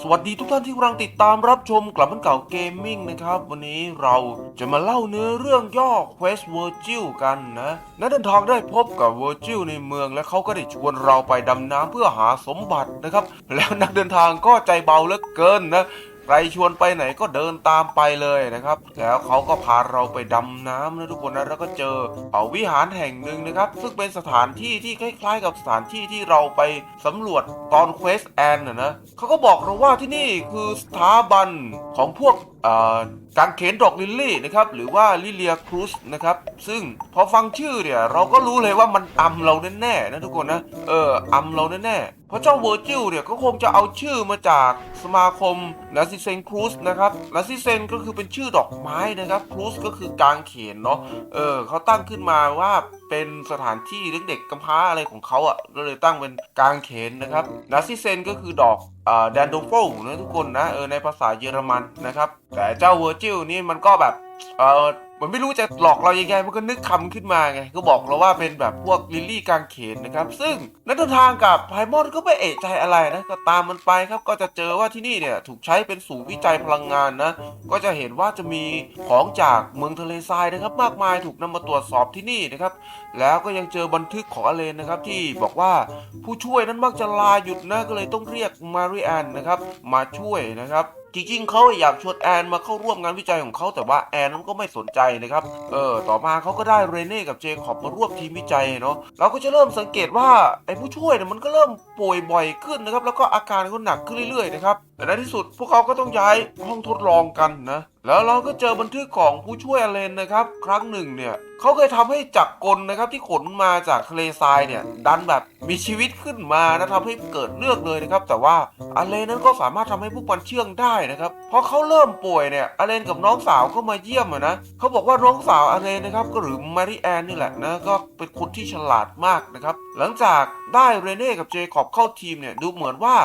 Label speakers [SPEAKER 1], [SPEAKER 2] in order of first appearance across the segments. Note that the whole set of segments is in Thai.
[SPEAKER 1] สวัสดีทุกท่านที่กำลังติดตามรับชมกลับมันเก่าเกมมิ่งนะครับ วันนี้เราจะมาเล่าเนื้อเรื่องย่อ Quest Virgil กันนะนักเดินทางได้พบกับ Virgil ในเมืองและเขาก็ได้ชวนเราไปดำน้ำเพื่อหาสมบัตินะครับ แล้วนักเดินทางก็ใจเบาเหลือเกินนะ ใครชวนไปไหนก็เดินตามไปเลยนะครับ แล้วเขาก็พาเราไปดำน้ำนะทุกคนนะแล้วก็เจอเอาวิหารแห่งหนึ่งนะครับ ซึ่งเป็นสถานที่ที่คล้ายๆ กับสถานที่ที่เราไปสำรวจตอนเควสแอนนะนะเขาก็บอกเราว่าที่นี่คือสถาบันของพวก กางเขนดอกลิลลี่นะครับหรือว่าลิเลียครูสนะครับซึ่งพอฟังชื่อเนี่ยเราก็รู้เลยว่ามันอำเราแน่ๆนะทุกคนนะเอออำเราแน่ๆเพราะเจ้าเวอร์จิลเนี่ยก็คงจะเอาชื่อมาจากสมาคมนาซิเซนครูสนะครับนาซิเซนก็คือเป็นชื่อดอกไม้นะครับครูสก็คือกางเขนเนาะเออเขาตั้งขึ้นมาว่า เป็นสถานที่เลี้ยงเด็กกำพร้าอะไรของเขาอะ่ะก็เลยตั้งเป็นกางเขนนะครับนาซิเซนก็คือดอกแดนโดโฟนะทุกคนนะเออในภาษาเยอรมันนะครับ แต่เจ้าเวอร์จิลนี่มันก็แบบ เออมันไม่รู้จะหลอกเรายังไงมันก็นึกคำขึ้นมาไง ก็บอกเราว่าเป็นแบบพวกลิลลี่กางเขนนะครับ ซึ่งนักเดินทางกับไพมอนก็ไม่เอะใจอะไรนะ ก็ตามมันไปครับ ก็จะเจอว่าที่นี่เนี่ยถูกใช้เป็นศูนย์วิจัยพลังงานนะ ก็จะเห็นว่าจะมีของจากเมืองทะเลทรายนะครับ มากมายถูกนำมาตรวจสอบที่นี่นะครับ แล้วก็ยังเจอบันทึกของอเลนนะครับที่บอกว่าผู้ช่วยนั้นมักจะลาหยุดนะ ก็เลยต้องเรียกมาริแอนนะครับมาช่วยนะครับ จริงๆเขาอยากชวนแอนมาเข้าร่วมงานวิจัยของเขาแต่ว่าแอนนั้นก็ไม่สนใจนะครับ เออ ต่อมาเขาก็ได้เรเน่กับเจคอบมาร่วมทีมวิจัยเนาะ เราก็จะเริ่มสังเกตว่าไอ้ผู้ช่วยเนี่ยมันก็เริ่มป่วยบ่อยขึ้นนะครับ แล้วก็อาการก็หนักขึ้นเรื่อยๆนะครับแต่ในที่สุดพวกเขาก็ต้องย้ายห้องทดลองกันนะ แล้วเราก็เจอบันทึกของผู้ช่วยอเลนนะครับ ครั้งหนึ่งเนี่ยเขาเคยทำให้จักรกลนะครับที่ขนมาจากทะเลทรายเนี่ยดันแบบมีชีวิตขึ้นมานะทำให้เกิดเรื่องเลยนะครับ แต่ว่าอเลนนั้นก็สามารถทำให้พวกมันเชื่องได้นะครับพอเขาเริ่มป่วยเนี่ยอเลนกับน้องสาวก็มาเยี่ยมนะเขาบอกว่าน้องสาวอเลนนะครับก็หรือมาริแอนนี่แหละนะก็เป็นคนที่ฉลาดมากนะครับหลังจากได้เรเน่กับเจคอบเข้าทีมเนี่ยดูเหมือนว่า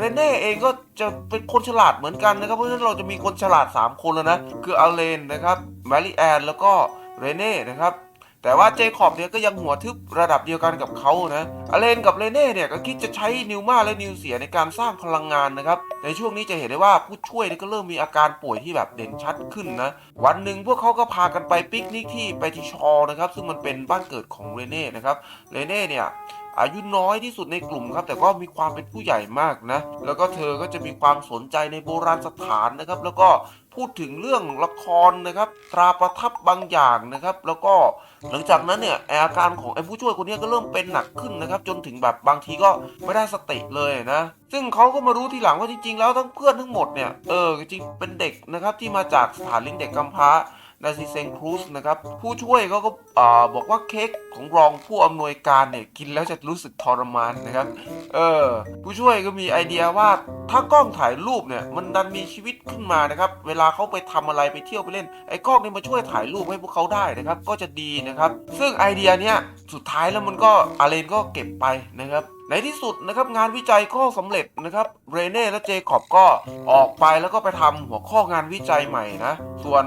[SPEAKER 1] เรเน่เองก็จะเป็นคนฉลาดเหมือนกันนะครับ เพราะฉะนั้นเราจะมีคนฉลาด 3 คนแล้วนะ คืออเลนนะครับแมรี่แอนแล้วก็เรเน่นะครับแต่ว่าเจคอบเนี่ยก็ยังหัวทึบระดับเดียวกันกับเขานะอเลนกับเรเน่เนี่ยก็คิดจะใช้นิวมาและนิวเสียในการสร้างพลังงานนะครับ ในช่วงนี้จะเห็นได้ว่าผู้ช่วยก็เริ่มมีอาการป่วยที่แบบเด่นชัดขึ้นนะ วันหนึ่งพวกเขาก็พากันไปปิกนิกที่ไปที่ชอนะครับ ซึ่งมันเป็นบ้านเกิดของเรเน่นะครับเรเน่เนี่ย อายุน้อยที่สุดในกลุ่มครับ แต่ก็มีความเป็นผู้ใหญ่มากนะ แล้วก็เธอก็จะมีความสนใจในโบราณสถานนะครับ แล้วก็พูดถึงเรื่องละครนะครับ ตราประทับบางอย่างนะครับ แล้วก็หลังจากนั้นเนี่ยอาการของไอ้ผู้ช่วยคนนี้ก็เริ่มเป็นหนักขึ้นนะครับ จนถึงแบบบางทีก็ไม่ได้สติเลยนะ ซึ่งเขาก็มารู้ทีหลังว่าจริงๆ แล้วทั้งเพื่อนทั้งหมดเนี่ยเออจริงๆเป็นเด็กนะครับที่มาจากสถานเลี้ยงเด็กกำพร้า นาซิเซนครูสนะครับ ผู้ช่วยเขาก็บอกว่าเค้กของรองผู้อำนวยการเนี่ย กินแล้วจะรู้สึกทรมานนะครับ เออ ผู้ช่วยก็มีไอเดียว่าถ้ากล้องถ่ายรูปเนี่ย มันดันมีชีวิตขึ้นมานะครับ เวลาเขาไปทำอะไรไปเที่ยวไปเล่น ไอ้กล้องนี่มาช่วยถ่ายรูปให้พวกเขาได้นะครับ ก็จะดีนะครับ ซึ่งไอเดียเนี้ยสุดท้ายแล้วมันก็อาเลนก็เก็บไปนะครับ ในที่สุดนะครับงานวิจัยก็สำเร็จนะครับเรเน่และเจคอบก็ออกไปแล้วก็ไปทำหัวข้องานวิจัยใหม่นะ ส่วน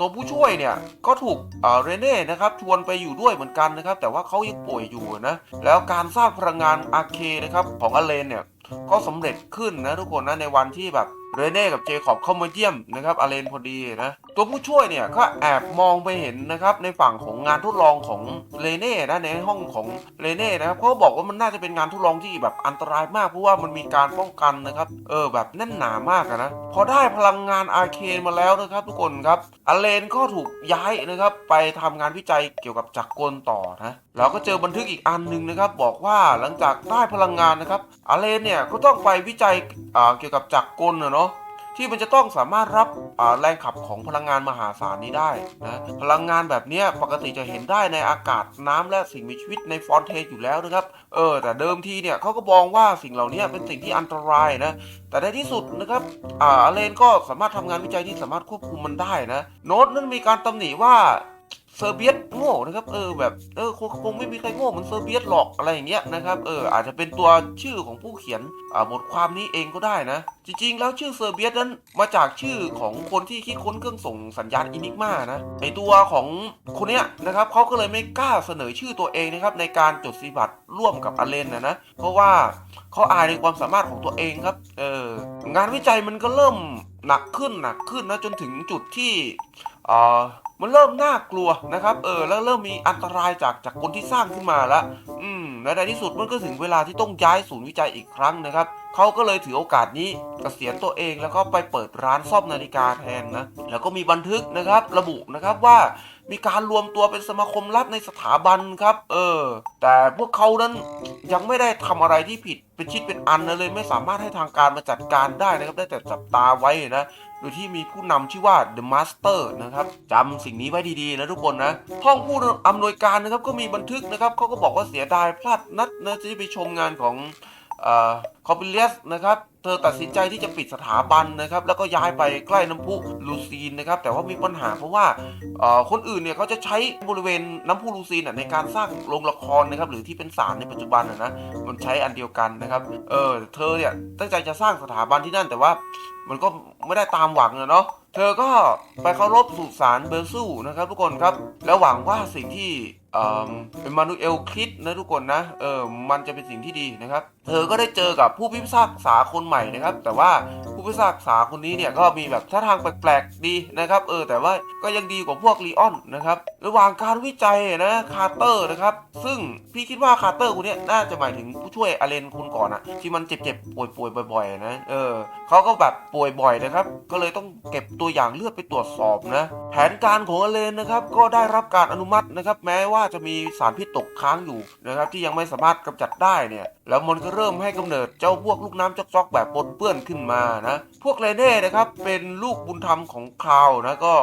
[SPEAKER 1] ตัวผู้ช่วยเนี่ยก็ถูกเรเน่นะครับชวนไปอยู่ด้วยเหมือนกันนะครับ แต่ว่าเขายังป่วยอยู่นะ แล้วการสร้างพลังงานอาเคนะครับของอเลนเนี่ยก็สำเร็จขึ้นนะทุกคนนะในวันที่แบบ เรเน่กับเจคอบเข้ามาเยี่ยมนะครับอาเลนพอดีนะตัวผู้ช่วยเนี่ยก็แอบมองไปเห็นนะครับในฝั่งของงานทดลองของเรเน่นะในห้องของเรเน่นะครับเขาบอกว่ามันน่าจะเป็นงานทดลองที่แบบอันตรายมากเพราะว่ามันมีการป้องกันนะครับเออแบบแน่นหนามากนะพอได้พลังงานอาเคนมาแล้วนะครับ ทุกคนครับอาเลนก็ถูกย้ายนะครับไปทำงานวิจัยเกี่ยวกับจักรกลต่อนะเราก็เจอบันทึกอีกอันหนึ่งนะครับ บอกว่าหลังจากได้พลังงานนะครับอาเลนเนี่ยก็ต้องไปวิจัยเกี่ยวกับจักรกลนะเนาะที่มันจะต้องสามารถรับแรงขับของพลังงานมหาศาลนี้ได้นะพลังงานแบบนี้ปกติจะเห็นได้ในอากาศน้ำและสิ่งมีชีวิตในฟอนเทนอยู่แล้วนะครับเออแต่เดิมทีเนี่ยเขาก็มองว่าสิ่งเหล่านี้เป็นสิ่งที่อันตรายนะแต่ในที่สุดนะครับอาเลนก็สามารถทำงานวิจัยที่สามารถควบคุมมันได้นะโน้ตนั้นมีการตำหนิว่า เซอร์เบียสโง่นะครับเออแบบเออคงไม่มีใครโง่เหมือนเซอร์เบียสหรอกอะไรอย่างเงี้ยนะครับเอออาจจะเป็นตัวชื่อของผู้เขียนบทความนี้เองก็ได้นะ จริง ๆ แล้วชื่อเซอร์เบียสนั้นมาจากชื่อของคนที่คิดค้นเครื่องส่งสัญญาณอินิกมานะไอตัวของคนเนี้ยนะครับเขาก็เลยไม่กล้าเสนอชื่อตัวเองนะครับในการจดสิบัตรร่วมกับอเลนนะนะเพราะว่าเขาอายในความสามารถของตัวเองครับเอองานวิจัยมันก็เริ่มหนักขึ้นหนักขึ้นนะจนถึงจุดที่อ่อ มันเริ่มน่ากลัวนะครับ เออ แล้วเริ่มมีอันตรายจากจากคนที่สร้างขึ้นมาแล้ว อืมและในที่สุดมันก็ถึงเวลาที่ต้องย้ายศูนย์วิจัยอีกครั้งนะครับเขาก็เลยถือโอกาสนี้เกษียณตัวเองแล้วก็ไปเปิดร้านซ่อมนาฬิกาแทนนะ แล้วก็มีบันทึกนะครับ ระบุนะครับว่ามีการรวมตัวเป็นสมาคมลับในสถาบันครับ เออ แต่พวกเขานั้นยังไม่ได้ทำอะไรที่ผิดเป็นชิดเป็นอันนะเลย ไม่สามารถให้ทางการมาจัดการได้นะครับ ได้แต่จับตาไว้นะ โดยที่มีผู้นำชื่อว่า The Master นะครับจำสิ่งนี้ไว้ดีๆนะทุกคนนะห้องผู้อำนวยการนะครับก็มีบันทึกนะครับเขาก็บอกว่าเสียดายพลาดนัดนะที่ไปชมงานของคอปิเลียสนะครับ เธอตัดสินใจที่จะปิดสถาบันนะครับแล้วก็ย้ายไปใกล้น้ำพุลูซีนนะครับแต่ว่ามีปัญหาเพราะว่าคนอื่นเนี่ยเขาจะใช้บริเวณน้ำพุลูซีนในการสร้างโรงละครนะครับหรือที่เป็นศาลในปัจจุบันนะนะมันใช้อันเดียวกันนะครับเออเธอเนี่ยตั้งใจจะสร้างสถาบันที่นั่นแต่ว่ามันก็ไม่ได้ตามหวังนะเนาะเธอก็ไปเคารพสุสานเบลซูนะครับทุกคนครับแล้วหวังว่าสิ่งที่ เอ่อมมานูเอลคิดนะทุกคนนะเออมันจะเป็นสิ่งที่ดีนะครับ เธอก็ได้เจอกับผู้พิพากษาคนใหม่นะครับ แต่ว่าผู้พิพากษาคนนี้เนี่ยก็มีแบบท่าทางแปลกๆดีนะครับเออแต่ว่าก็ยังดีกว่าพวกลีออนนะครับระหว่างการวิจัยนะคาร์เตอร์นะครับซึ่งพี่คิดว่าคาร์เตอร์คนนี้น่าจะหมายถึงผู้ช่วยอเลนคนก่อนอะที่มันเจ็บๆป่วยๆบ่อยๆนะเออเขาก็แบบป่วยบ่อยนะครับก็เลยต้องเก็บตัวอย่างเลือดไปตรวจสอบนะแผนการของอเลนนะครับก็ได้รับการอนุมัตินะครับแม้ว่าจะมีสารพิษตกค้างอยู่นะครับที่ยังไม่สามารถกำจัดได้เนี่ยแล้วมันก็เริ่มให้กำเนิดเจ้าพวกลูกน้ำจอกๆแบบปนเปื้อนขึ้นมานะ พวกเรเน่นะครับเป็นลูกบุญธรรมของคราวนะก็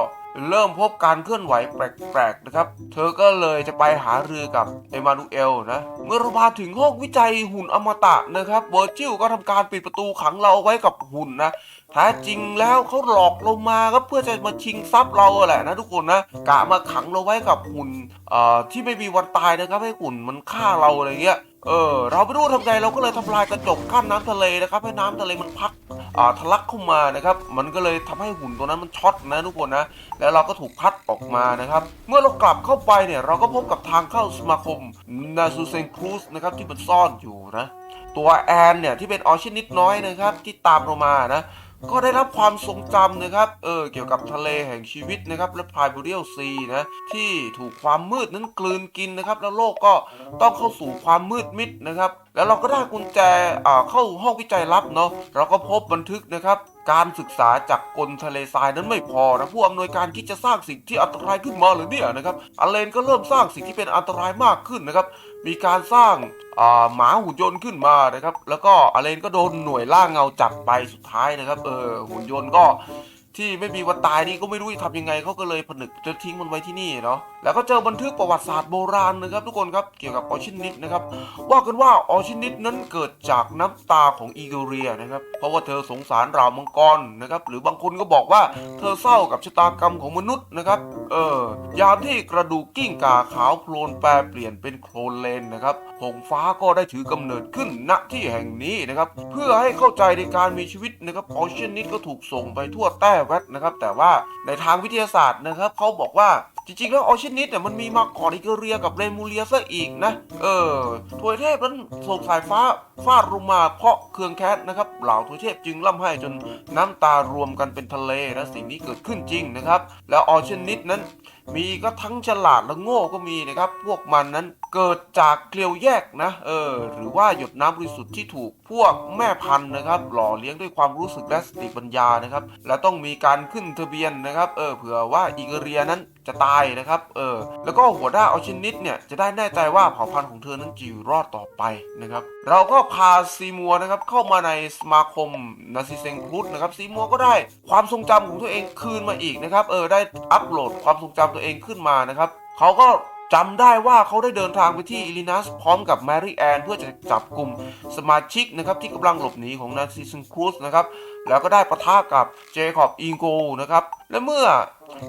[SPEAKER 1] เริ่มพบการเคลื่อนไหวแปลกๆนะครับ เธอก็เลยจะไปหารือกับเอมานูเอลนะ เมื่อเรามาถึงห้องวิจัยหุ่นอมตะนะครับเวอร์จิลก็ทำการปิดประตูขังเราไว้กับหุ่นนะแท้จริงแล้วเขาหลอกเรามาครับเพื่อจะมาชิงทรัพย์เราแหละนะทุกคนนะกะมาขังเราไว้กับหุ่นที่ไม่มีวันตายนะครับให้หุ่นมันฆ่าเราอะไรเงี้ย เออเราไม่รู้ทำไงเราก็เลยทำลายกระจกกั้นน้ำทะเลนะครับให้น้ำทะเลมันพักอ่าทะลักเข้ามานะครับ มันก็เลยทำให้หุ่นตัวนั้นมันช็อตนะทุกคนนะ แล้วเราก็ถูกพัดออกมานะครับ เมื่อเรากลับเข้าไปเนี่ย เราก็พบกับทางเข้าสมาคมนาซูเซนครูสนะครับที่มันซ่อนอยู่นะ ตัวแอนเนี่ยที่เป็นออชินิดน้อยนะครับที่ตามเรามานะ ก็ได้รับความทรงจำนะครับ เออ เกี่ยวกับทะเลแห่งชีวิตนะครับ และพายบูเรียลซีนะ ที่ถูกความมืดนั้นกลืนกินนะครับ แล้วโลกก็ต้องเข้าสู่ความมืดมิดนะครับ แล้วเราก็ได้กุญแจเข้าห้องวิจัยลับเนาะ เราก็พบบันทึกนะครับ การศึกษาจากกลทะเลทรายนั้นไม่พอนะผู้อำนวยการคิดจะสร้างสิ่งที่อันตรายขึ้นมาหรือเนี่ยนะครับอเลนก็เริ่มสร้างสิ่งที่เป็นอันตรายมากขึ้นนะครับมีการสร้างหมาหุ่นยนต์ขึ้นมานะครับ แล้วก็อเลนก็โดนหน่วยล่าเงาจับไปสุดท้ายนะครับเออหุ่นยนต์ก็ที่ไม่มีวันตายนี่ก็ไม่รู้จะทำยังไงเขาก็เลยผนึกจะทิ้งมันไว้ที่นี่เนาะ แล้วก็เจอบันทึกประวัติศาสตร์โบราณนะครับทุกคนครับเกี่ยวกับออชินิดนะครับว่ากันว่าออชินิดนั้นเกิดจากน้ำตาของอีเกเรียนะครับเพราะว่าเธอสงสารราวมังกรนะครับหรือบางคนก็บอกว่าเธอเศร้ากับชะตากรรมของมนุษย์นะครับเออยามที่กระดูกกิ้งก่าขาวโพลนแปรเปลี่ยนเป็นโคลนเลนนะครับหงฟ้าก็ได้ถือกำเนิดขึ้นณที่แห่งนี้นะครับเพื่อให้เข้าใจในการมีชีวิตนะครับออชินิดก็ถูกส่งไปทั่วแต้แวดนะครับแต่ว่าในทางวิทยาศาสตร์นะครับเขาบอกว่า จริงๆ แล้วออชินิดเนี่ยมันมีมาก่อนอิเกเรียกับเรมูเลียซะอีกนะ เออถวยเทพนั้นส่งสายฟ้าฟาดลงมาเพราะเครื่องแคสนะครับ เหล่าถวยเทพจึงร่ำไห้จนน้ำตารวมกันเป็นทะเลนะสิ่งนี้เกิดขึ้นจริงนะครับ แล้วออชินิดนั้นมีก็ทั้งฉลาดและโง่ก็มีนะครับ พวกมันนั้นเกิดจากเกลียวแยกนะ เออ หรือว่าหยดน้ำบริสุทธิ์ที่ถูกพวกแม่พันธุ์นะครับ หล่อเลี้ยงด้วยความรู้สึกและสติปัญญานะครับ และต้องมีการขึ้นทะเบียนนะครับ เออ เผื่อว่าอีเกเรียนั้น จะตายนะครับ เออ แล้วก็หัวหน้าเอาชินิดเนี่ยจะได้แน่ใจว่าเผ่าพันธุ์ของเธอนั้นจะอยู่รอดต่อไปนะครับ เราก็พาซีมัวนะครับเข้ามาในสมาคมนาซิเซงพุทนะครับซีมัวก็ได้ความทรงจำของตัวเองคืนมาอีกนะครับ เออได้อัปโหลดความทรงจำตัวเองขึ้นมานะครับเขาก็ จำได้ว่าเขาได้เดินทางไปที่อิลินัสพร้อมกับแมรี่แอนเพื่อจะจับกลุ่มสมาชิกนะครับที่กำลังหลบหนีของนาซีซันครูสนะครับแล้วก็ได้ปะทะกับเจคอบอิงโกนะครับและเมื่อ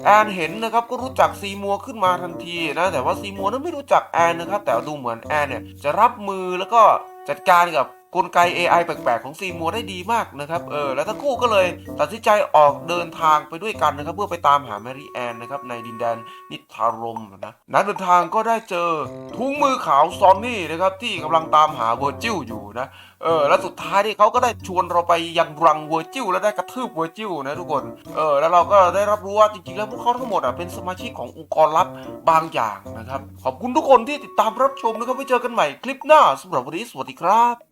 [SPEAKER 1] แอนเห็นนะครับก็รู้จักซีมัวขึ้นมาทันทีนะแต่ว่าซีมัวนั้นไม่รู้จักแอนนะครับแต่ดูเหมือนแอนเนี่ยจะรับมือแล้วก็จัดการกับ กลไก AI แปลกๆ ของซีมัวได้ดีมากนะครับ เออ แล้วทั้งคู่ก็เลยตัดสินใจออกเดินทางไปด้วยกันนะครับ เพื่อไปตามหาแมรี่แอนนะครับในดินแดนนิทารมนะนักเดินทางก็ได้เจอถุงมือขาวซอนนี่นะครับที่กำลังตามหาเวอร์จิลอยู่นะ เออ แล้วสุดท้ายนี่เขาก็ได้ชวนเราไปยังรังเวอร์จิลแล้วได้กระทืบเวอร์จิลนะทุกคน เออ แล้วเราก็ได้รับรู้ว่าจริงๆ แล้วพวกเขาทั้งหมดอะเป็นสมาชิกขององค์กรลับบางอย่างนะครับ ขอบคุณทุกคนที่ติดตามรับชมนะครับไว้เจอกันใหม่คลิปหน้าสำหรับวันนี้สวัสดีครับ